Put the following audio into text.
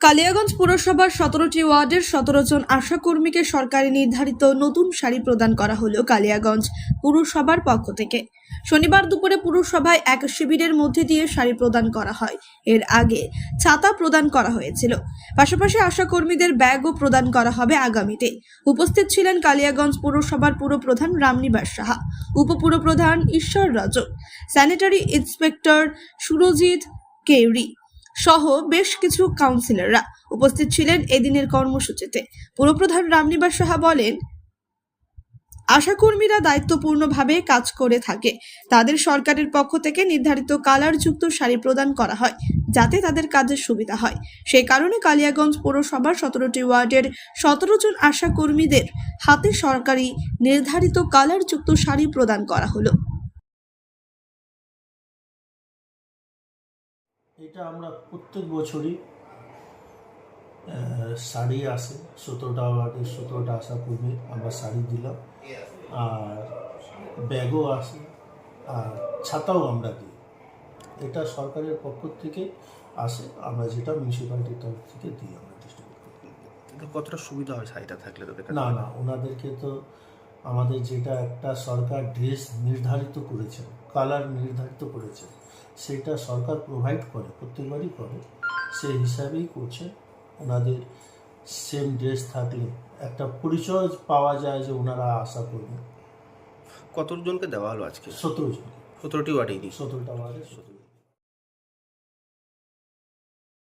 কালিয়াগঞ্জ পুরসভার সতেরোটি ওয়ার্ডের সতেরো জন আশাকর্মীকে সরকারি নির্ধারিত নতুন শাড়ি প্রদান করা হলো কালিয়াগঞ্জ পুরসভার পক্ষ থেকে। শনিবার দুপুরে পুরসভায় এক শিবিরের মধ্যে দিয়ে শাড়ি প্রদান করা হয়। এর আগে ছাতা প্রদান করা হয়েছিল। পাশাপাশি আশাকর্মীদের ব্যাগও প্রদান করা হবে আগামীতে। উপস্থিত ছিলেন কালিয়াগঞ্জ পুরসভার পুরপ্রধান রামনিবাস সাহা, উপপুরপ্রধান ঈশ্বর রজক স্যানিটারি ইন্সপেক্টর সুরজিৎ কেউরি সহ বেশ কিছু কাউন্সিলররা উপস্থিত ছিলেন এদিনের কর্মসূচিতে। পুরপ্রধান রামনিবাস সাহা বলেন আশাকর্মীরা দায়িত্বপূর্ণভাবে কাজ করে থাকে। তাদের সরকারের পক্ষ থেকে নির্ধারিত কালারযুক্ত শাড়ি প্রদান করা হয়, যাতে তাদের কাজের সুবিধা হয়। সেই কারণে কালিয়াগঞ্জ পৌরসভার সতেরোটি ওয়ার্ডের সতেরো জন আশাকর্মীদের হাতে সরকারি নির্ধারিত কালারযুক্ত শাড়ি প্রদান করা হলো। এটা আমরা প্রত্যেক বছরই শাড়ি আসে। সতেরোটা ওয়ার্ডের সতেরোটা আশা কর্মী আমরা শাড়ি দিলাম। আর ব্যাগও আসে আর ছাতাও আমরা দিই। এটা সরকারের পক্ষ থেকে আসে আমরা যেটা মিউনিসিপ্যালিটির তরফ থেকে দিই আমরা ডিস্ট্রিবিউট করি। কতটা সুবিধা হয় শাড়িটা থাকলে তাদের না না ওনাদেরকে তো আমাদের যেটা একটা সরকার ড্রেস নির্ধারিত করেছে কালার নির্ধারিত করেছে। সেটা সরকার প্রোভাইড করে প্রত্যেকবারই করে। সেই হিসাবেই করছে। ওনাদের সেম ড্রেস থাকলে একটা পরিচয় পাওয়া যায় যে ওনারা আশা করবেন। কতজনকে দেওয়া হলো আজকে? সতেরো জন। সতেরোটি ওয়ার্ডেই সতেরোটা ওয়ার্ডে সতেরো